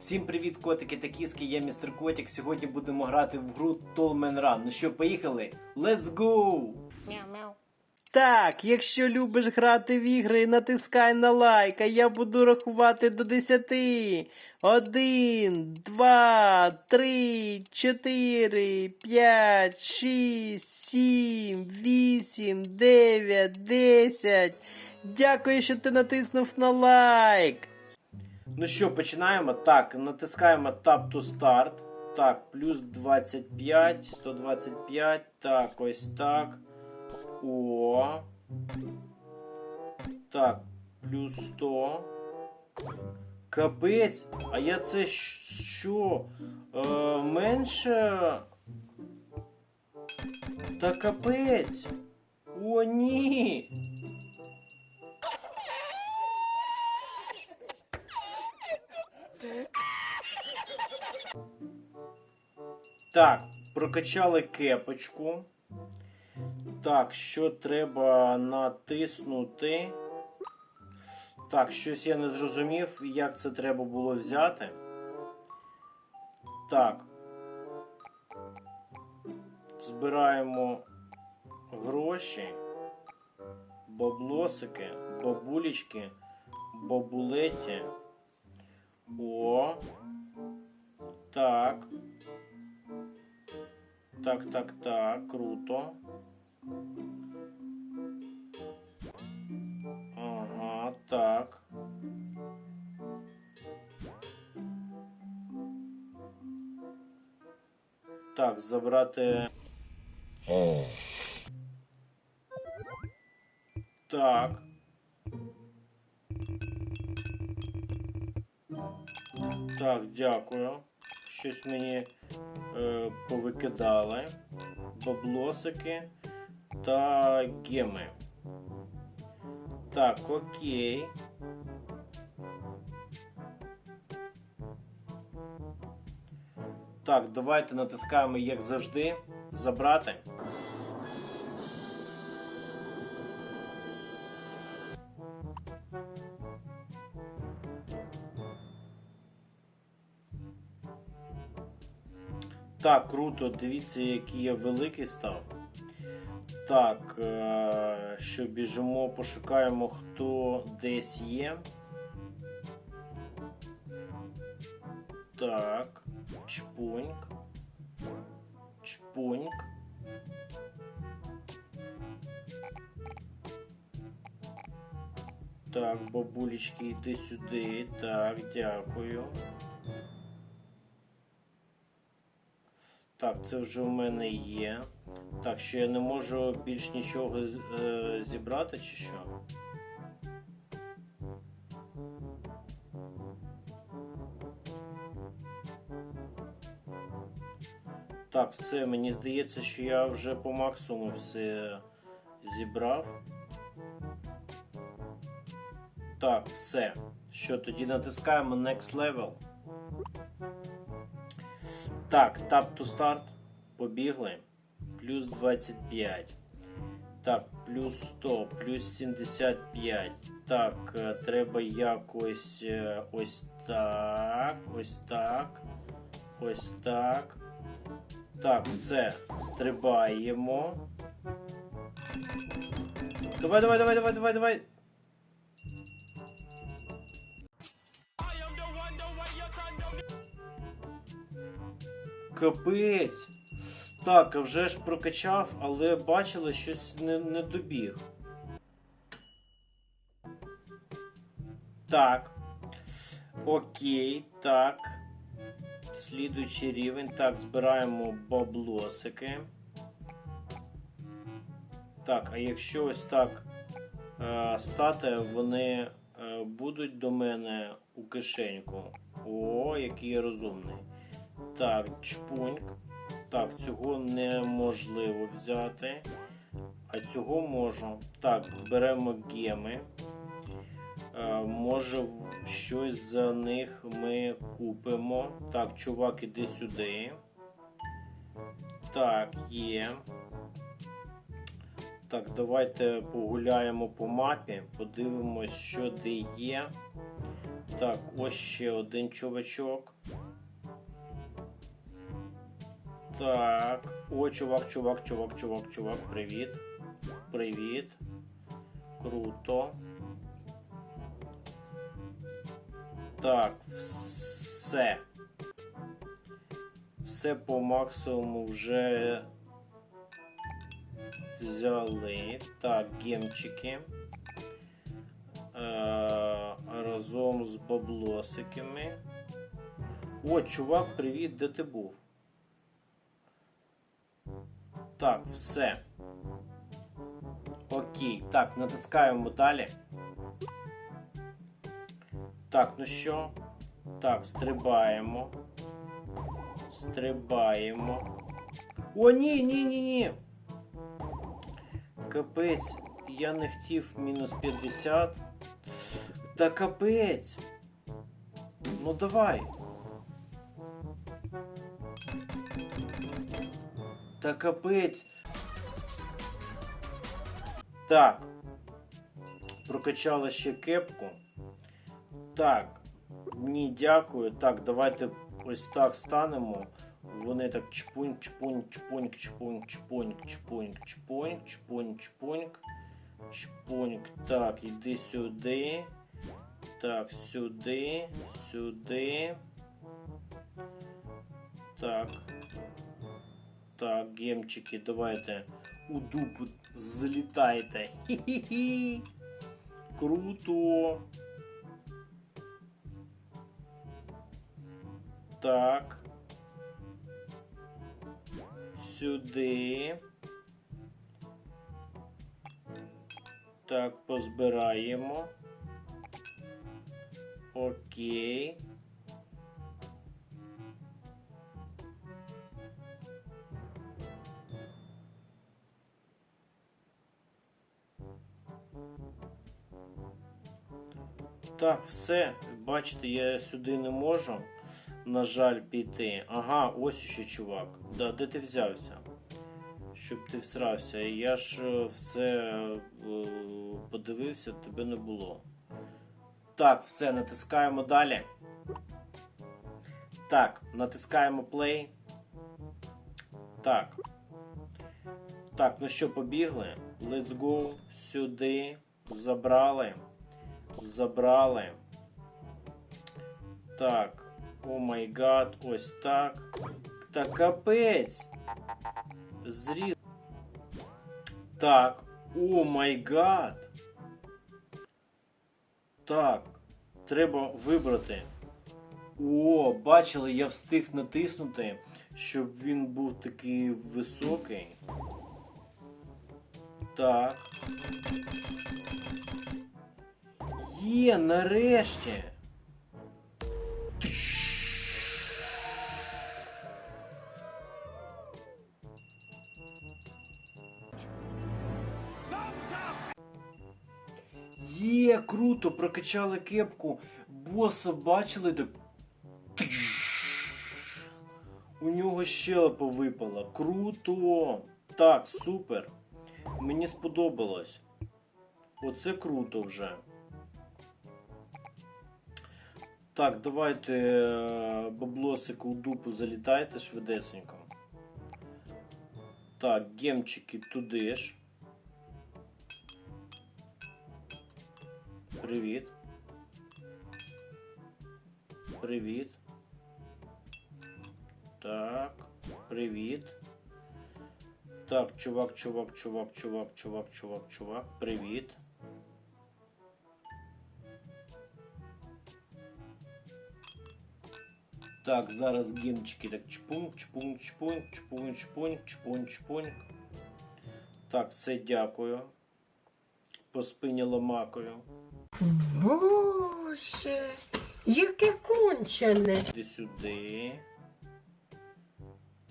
Всім привіт, котики та кіски, я містер Котик. Сьогодні будемо грати в гру Tallman Run. Ну що, поїхали? Let's go! Мяу-мяу. Так, якщо любиш грати в ігри, натискай на лайк, а я буду рахувати до 10. Один, два, три, чотири, п'ять, шість, сім, вісім, дев'ять, десять. Дякую, що ти натиснув на лайк. Ну що, починаємо? Так, натискаємо Tab to Start. Так, плюс 25, 125. Так, ось так. О. Так, плюс 100. Капець. А я це що? Е, менше. Та капець. О, ні. Так, прокачали кепочку. Так, що треба натиснути? Так, щось я не зрозумів, як це треба було взяти. Так. Збираємо гроші, баблосики, бабулечки, бабулеті. О. Так. Так, так, так, круто. Ага, так. Так, забрати. Так. Так, дякую. Щось мені е, повикидали. Баблосики та геми. Так, окей. Так, давайте натискаємо, як завжди, забрати. Так, круто, дивіться, який я великий став. Так, е, що біжимо, пошукаємо, хто десь є. Так, чпуньк. Чпуньк. Так, бабулечки, йди сюди. Так, дякую. Це вже в мене є. Так, що я не можу більш нічого е, зібрати чи що? Так, все, мені здається, що я вже по максимуму все зібрав. Так, все. Що, тоді натискаємо Next Level. Так, Tap to Start. Побігли. Плюс 25. Так, плюс 100, плюс 75. Так, е, треба якось е, ось так, ось так, ось так. Так, все. Стрибаємо. Давай, давай, давай, давай, давай, давай. Капець. Так, вже ж прокачав, але бачили, щось не, не добіг. Так. Окей, так. Слідуючий рівень. Так, збираємо баблосики. Так, а якщо ось так е, стати, вони е, будуть до мене у кишеньку. О, який я розумний. Так, чпуньк. Так, цього неможливо взяти. А цього можу. Так, беремо геми. Е, може, щось за них ми купимо. Так, чувак, іди сюди. Так, є. Так, давайте погуляємо по мапі, подивимось, що де є. Так, ось ще один чувачок. Так. О, чувак, чувак, чувак, чувак, чувак, привіт. Привіт. Круто. Так, все. Все по максимуму вже взяли. Так, гемчики. Е, разом з баблосиками. О, чувак, привіт, де ти був? Так, все. Окей. Так, натискаємо далі. Так, ну що? Так, стрибаємо. Стрибаємо. О, ні, ні, ні, ні. Капець, я не хотів мінус 50. Та капець. Ну давай. Та капець. Так. Прокачали ще кепку. Так. Ні, дякую. Так, давайте ось так станемо. Вони так чпунь, чпунь, чпуньк, чпуньк, чпуньк, чпуньк, чпуньк, чпуньк, чпуньк. Чпуньк. Так, іди сюди. Так, сюди, сюди. Так. Так, гемчики, давайте у дупу залітайте. Хі-хі-хі. Круто. Так. Сюди. Так, позбираємо. Окей. Так, все. Бачите, я сюди не можу, на жаль, піти. Ага, ось ще чувак. Да, де ти взявся? Щоб ти всрався. Я ж е, все е, подивився, тебе не було. Так, все, натискаємо далі. Так, натискаємо play. Так. Так, ну що, побігли? Let's go. Сюди. Забрали. Забрали. Так. О май гад, ось так. Та капець. Зріз. Так. О май гад. Так. Треба вибрати. О, бачили, я встиг натиснути, щоб він був такий високий. Так. Є, нарешті. Є, круто, прокачали кепку. Боса бачили так. У нього щелепа випала. Круто! Так, супер. Мені сподобалось. Оце круто вже. Так, давайте е, баблосику у дупу залітайте швидесенько. Так, гемчики туди ж. Привіт. Привіт. Так, привіт. Так, чувак, чувак, чувак, чувак, чувак, чувак, чувак, привіт. Так, зараз гімчики так чпунь, чпунь, чпунь, чпунь, чпунь, чпунь, чпунь. Так, все дякую. По спині ломакою. Боже, яке кончене. Сюди.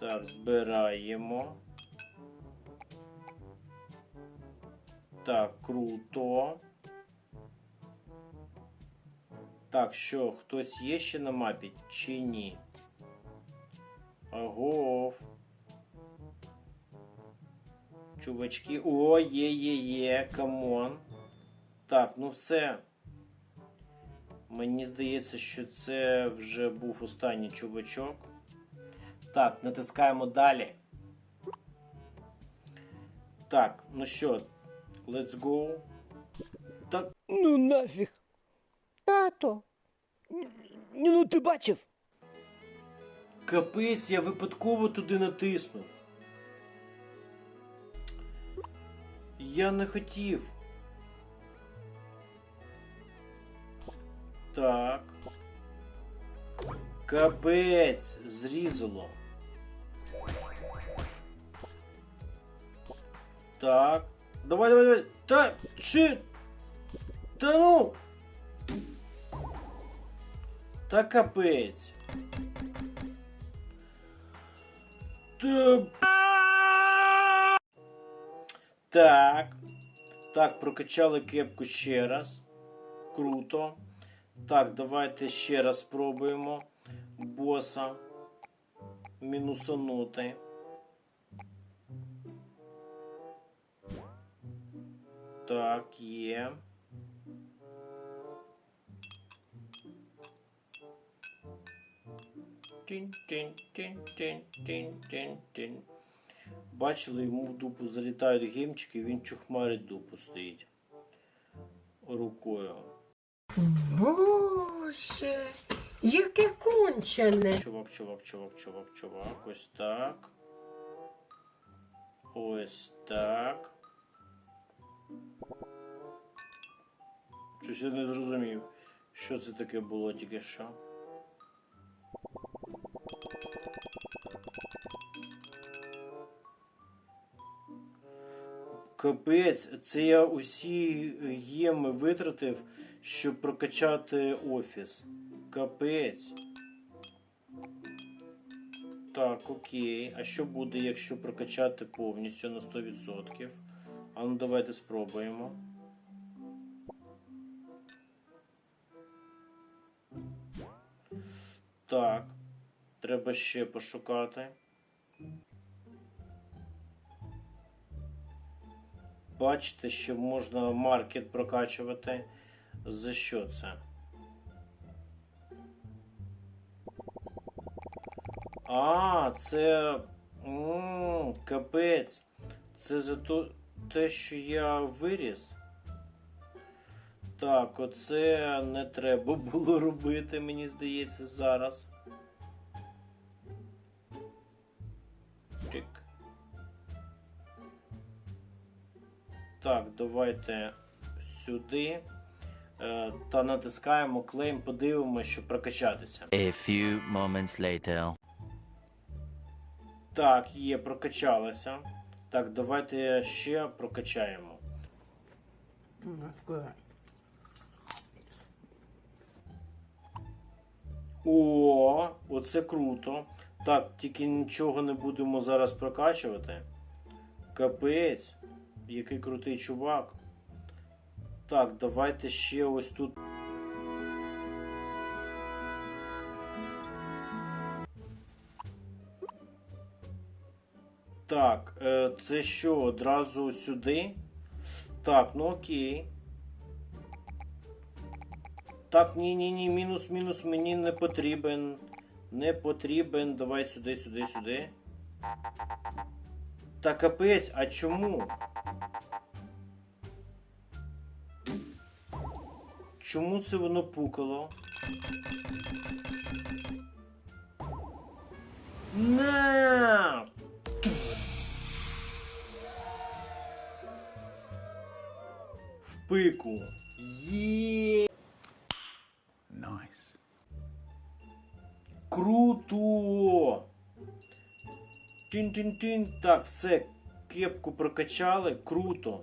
Так, збираємо. Так, круто. Так, що, хтось є ще на мапі чи ні? Агов. Чувачки. О, є, є, є, камон. Так, ну все. Мені здається, що це вже був останній чувачок. Так, натискаємо далі. Так, ну що, let's go. Так, Ну нафіг. Тато. Ну ти бачив? капець, я випадково туди натиснув. Я не хотів. Так. Капець, зрізало. Так. Давай, давай, давай. Та, чи? Та ну. Та капець. Та... Так. Так, прокачали кепку ще раз. Круто. Так, давайте ще раз спробуємо боса мінусанути. Так, є. Тін-тін-тін-тін-тін-тін-тін. Бачили, йому в дупу залітають гімчики, він чухмарить дупу стоїть рукою. Боже, яке кончене. Чувак, чувак, чувак, чувак, чувак. Ось так. Ось так. Щось я не зрозумів, що це таке було тільки що. Капець, це я усі геми витратив, щоб прокачати офіс. Капець. Так, окей. А що буде, якщо прокачати повністю на 100%? А ну давайте спробуємо. Так. Треба ще пошукати. Бачите, що можна маркет прокачувати. За що це? А, це. м, Капець. Це за те, що я виріс. Так, оце не треба було робити, мені здається, зараз. Чик. Так, давайте сюди. Е, та натискаємо клейм, подивимося, щоб прокачатися. A few moments later. Так, є, прокачалося. Так, давайте ще прокачаємо. О, оце круто. Так, тільки нічого не будемо зараз прокачувати. Капець, який крутий чувак. Так, давайте ще ось тут. Так, е, це що, одразу сюди? Так, ну окей. Так, ні, ні, ні, мінус, мінус, мені не потрібен. Не потрібен. Давай сюди, сюди, сюди. Та капець, а чому? Чому це воно пукало? На! В пику. Є. Тин-тин-тин. Так, все, кепку прокачали. Круто.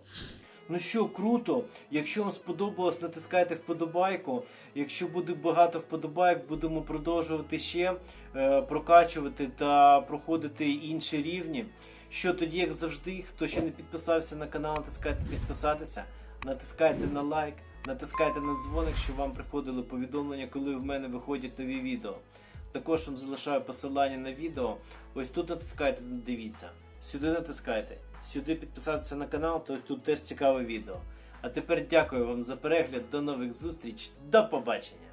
Ну що, круто. Якщо вам сподобалось, натискайте вподобайку. Якщо буде багато вподобайок, будемо продовжувати ще е, прокачувати та проходити інші рівні. Що тоді, як завжди, хто ще не підписався на канал, натискайте підписатися, натискайте на лайк, натискайте на дзвоник, щоб вам приходили повідомлення, коли в мене виходять нові відео. Також вам залишаю посилання на відео. Ось тут натискайте, дивіться. Сюди натискайте. Сюди підписатися на канал, то ось тут теж цікаве відео. А тепер дякую вам за перегляд, до нових зустріч, до побачення!